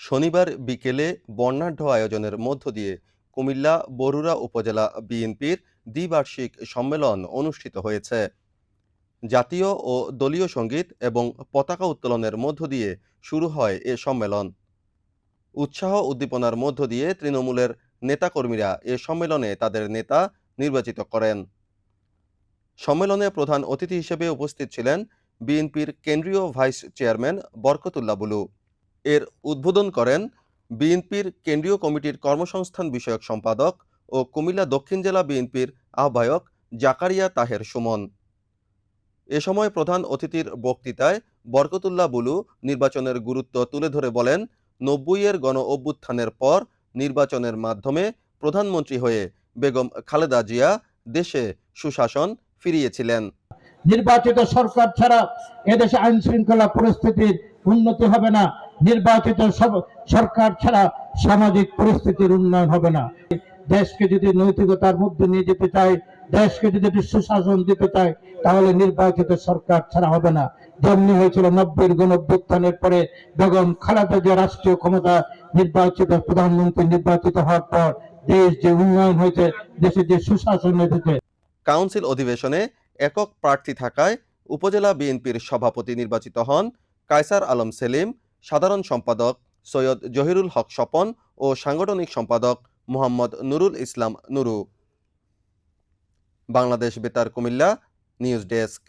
শনিবার বিকেলে বর্ণাঢ্য আয়োজনের মধ্য দিয়ে কুমিল্লা, বরুড়া উপজেলা বিএনপির দ্বিবার্ষিক সম্মেলন অনুষ্ঠিত হয়েছে। জাতীয় ও দলীয় সংগীত এবং পতাকা উত্তোলনের মধ্য দিয়ে শুরু হয় এ সম্মেলন। উৎসাহ উদ্দীপনার মধ্য দিয়ে তৃণমূলের নেতাকর্মীরা এ সম্মেলনে তাদের নেতা নির্বাচিত করেন। সম্মেলনে প্রধান অতিথি হিসেবে উপস্থিত ছিলেন বিএনপির কেন্দ্রীয় ভাইস চেয়ারম্যান বরকতুল্লাহ বুলু। এর উদ্বোধন করেন বিএনপির কেন্দ্রীয় কমিটির কর্মসংস্থান বিষয়ক সম্পাদক ও কুমিল্লা দক্ষিণ জেলা বিএনপির আহ্বায়ক জাকারিয়া তাহের সুমন। এ সময় প্রধান অতিথির বক্তৃতায় বরকতুল্লাহ বুলু নির্বাচনের গুরুত্ব তুলে ধরে বলেন, নব্বইয়ের গণ অভ্যুত্থানের পর নির্বাচনের মাধ্যমে প্রধানমন্ত্রী হয়ে বেগম খালেদা জিয়া দেশে সুশাসন ফিরিয়েছিলেন। নির্বাচিত সরকার ছাড়া এদেশে আইন শৃঙ্খলা পরিস্থিতির উন্নতি হবে না। নির্বাচিত সরকার ছাড়া সামাজিক পরিস্থিতির উন্নয়ন হবে না। দেশকে যদি নৈতিকতার মধ্যে নিয়ে যেতে চাই দেশকে যদি একটি সুশাসন দিতে চাই তাহলে নির্বাচিত সরকার ছাড়া হবে না। যেমনি হয়েছিল নব্বই গণ অভ্যুত্থানের পরে বেগম খালেদা জিয়া রাষ্ট্রীয় ক্ষমতা নির্বাচিত, প্রধানমন্ত্রী নির্বাচিত হওয়ার পর দেশ যে উন্নয়ন হয়েছে দেশে যে সুশাসন এসেছে কাউন্সিল অধিবেশনে একক প্রার্থী থাকায় উপজেলা বিএনপির সভাপতি নির্বাচিত হন কায়সার আলম সেলিম সাধারণ সম্পাদক সৈয়দ জহিরুল হক স্বপন ও সাংগঠনিক সম্পাদক মোহাম্মদ নুরুল ইসলাম নুরু। বাংলাদেশ বেতার কুমিল্লা, নিউজ ডেস্ক।